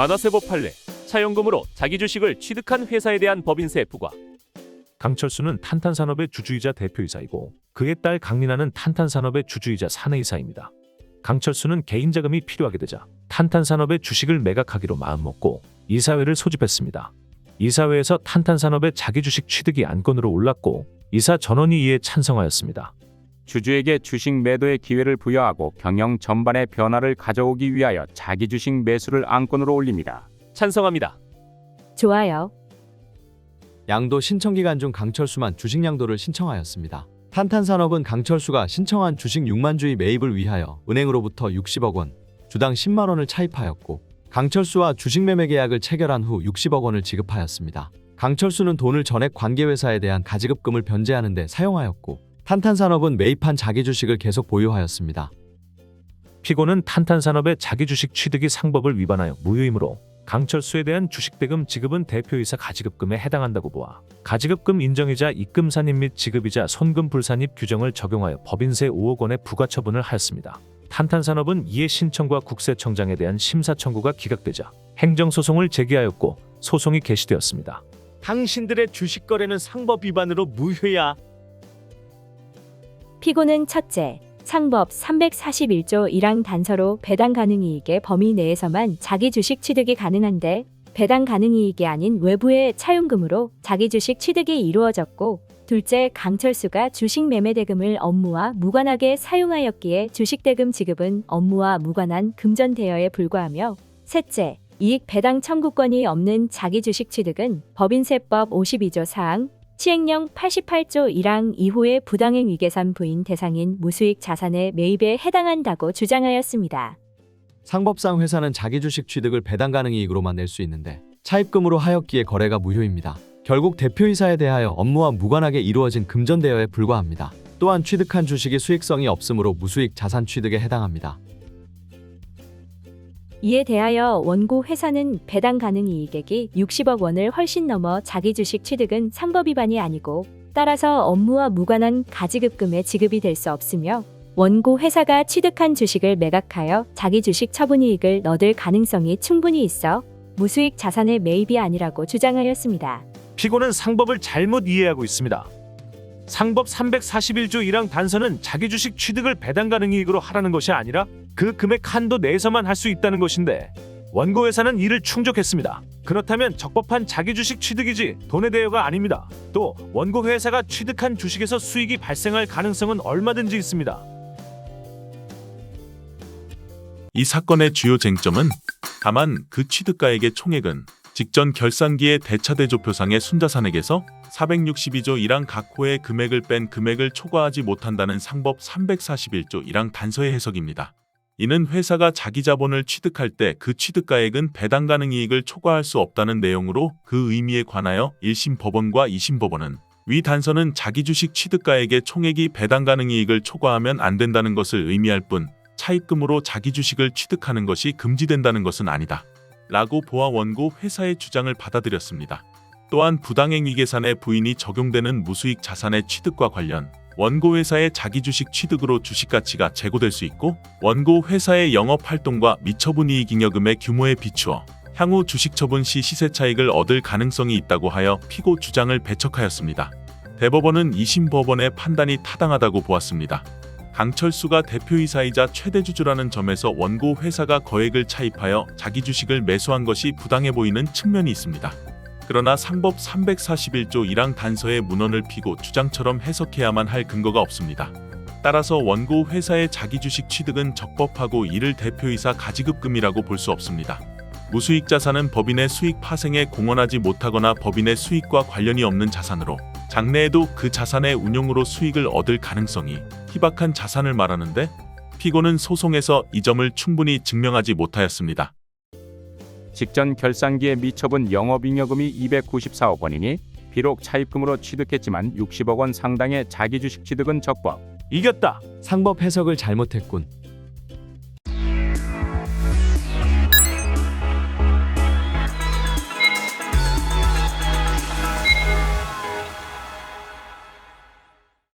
만화세법 판례 차용금으로 자기 주식을 취득한 회사에 대한 법인세 부과 강철수는 탄탄산업의 주주이자 대표이사이고 그의 딸 강민아는 탄탄산업의 주주이자 사내이사입니다. 강철수는 개인 자금이 필요하게 되자 탄탄산업의 주식을 매각하기로 마음먹고 이사회를 소집했습니다. 이사회에서 탄탄산업의 자기 주식 취득이 안건으로 올랐고 이사 전원이 이에 찬성하였습니다. 주주에게 주식 매도의 기회를 부여하고 경영 전반의 변화를 가져오기 위하여 자기 주식 매수를 안건으로 올립니다. 찬성합니다. 좋아요. 양도 신청 기간 중 강철수만 주식 양도를 신청하였습니다. 탄탄산업은 강철수가 신청한 주식 6만 주의 매입을 위하여 은행으로부터 60억 원, 주당 10만 원을 차입하였고 강철수와 주식 매매 계약을 체결한 후 60억 원을 지급하였습니다. 강철수는 돈을 전액 관계회사에 대한 가지급금을 변제하는 데 사용하였고 탄탄산업은 매입한 자기 주식을 계속 보유하였습니다. 피고는 탄탄산업의 자기 주식 취득이 상법을 위반하여 무효이므로 강철수에 대한 주식대금 지급은 대표이사 가지급금에 해당한다고 보아 가지급금 인정이자 입금산입 및 지급이자 손금 불산입 규정을 적용하여 법인세 5억 원의 부과처분을 하였습니다. 탄탄산업은 이에 신청과 국세청장에 대한 심사 청구가 기각되자 행정소송을 제기하였고 소송이 개시되었습니다. 당신들의 주식 거래는 상법 위반으로 무효야. 피고는 첫째, 상법 341조 1항 단서로 배당 가능 이익의 범위 내에서만 자기 주식 취득이 가능한데 배당 가능 이익이 아닌 외부의 차용금으로 자기 주식 취득이 이루어졌고 둘째, 강철수가 주식 매매 대금을 업무와 무관하게 사용하였기에 주식 대금 지급은 업무와 무관한 금전 대여에 불과하며 셋째, 이익 배당 청구권이 없는 자기 주식 취득은 법인세법 52조 4항 시행령 88조 1항 이후의 부당행 위계산 부인 대상인 무수익 자산의 매입에 해당한다고 주장하였습니다. 상법상 회사는 자기 주식 취득을 배당 가능 이익으로만 낼 수 있는데 차입금으로 하였기에 거래가 무효입니다. 결국 대표이사에 대하여 업무와 무관하게 이루어진 금전 대여에 불과합니다. 또한 취득한 주식이 수익성이 없으므로 무수익 자산 취득에 해당합니다. 이에 대하여 원고 회사는 배당 가능 이익액이 60억 원을 훨씬 넘어 자기 주식 취득은 상법 위반이 아니고 따라서 업무와 무관한 가지급금의 지급이 될 수 없으며 원고 회사가 취득한 주식을 매각하여 자기 주식 처분 이익을 얻을 가능성이 충분히 있어 무수익 자산의 매입이 아니라고 주장하였습니다. 피고는 상법을 잘못 이해하고 있습니다. 상법 341조 1항 단서는 자기 주식 취득을 배당 가능 이익으로 하라는 것이 아니라 그 금액 한도 내에서만 할 수 있다는 것인데 원고 회사는 이를 충족했습니다. 그렇다면 적법한 자기 주식 취득이지 돈의 대여가 아닙니다. 또 원고 회사가 취득한 주식에서 수익이 발생할 가능성은 얼마든지 있습니다. 이 사건의 주요 쟁점은 다만 그 취득가액의 총액은 직전 결산기의 대차대조표상의 순자산액에서 462조 1항 각 호의 금액을 뺀 금액을 초과하지 못한다는 상법 341조 1항 단서의 해석입니다. 이는 회사가 자기 자본을 취득할 때 그 취득가액은 배당 가능 이익을 초과할 수 없다는 내용으로 그 의미에 관하여 1심 법원과 2심 법원은 위 단서는 자기 주식 취득가액의 총액이 배당 가능 이익을 초과하면 안 된다는 것을 의미할 뿐 차입금으로 자기 주식을 취득하는 것이 금지된다는 것은 아니다. 라고 보아 원고 회사의 주장을 받아들였습니다. 또한 부당행 위 계산의 부인이 적용되는 무수익 자산의 취득과 관련 원고 회사의 자기 주식 취득으로 주식 가치가 제고될 수 있고 원고 회사의 영업 활동과 미처분 이익 잉여금의 규모에 비추어 향후 주식 처분 시 시세 차익을 얻을 가능성이 있다고 하여 피고 주장을 배척하였습니다. 대법원은 2심 법원의 판단이 타당하다고 보았습니다. 강철수가 대표이사이자 최대주주라는 점에서 원고 회사가 거액을 차입하여 자기 주식을 매수한 것이 부당해 보이는 측면이 있습니다. 그러나 상법 341조 1항 단서의 문헌을 피고 주장처럼 해석해야만 할 근거가 없습니다. 따라서 원고 회사의 자기 주식 취득은 적법하고 이를 대표이사 가지급금이라고 볼 수 없습니다. 무수익 자산은 법인의 수익 파생에 공헌하지 못하거나 법인의 수익과 관련이 없는 자산으로 장래에도 그 자산의 운용으로 수익을 얻을 가능성이 희박한 자산을 말하는데 피고는 소송에서 이 점을 충분히 증명하지 못하였습니다. 직전 결산기의 미처분 영업잉여금이 294억 원이니 비록 차입금으로 취득했지만 60억 원 상당의 자기 주식 취득은 적법. 이겼다. 상법 해석을 잘못했군.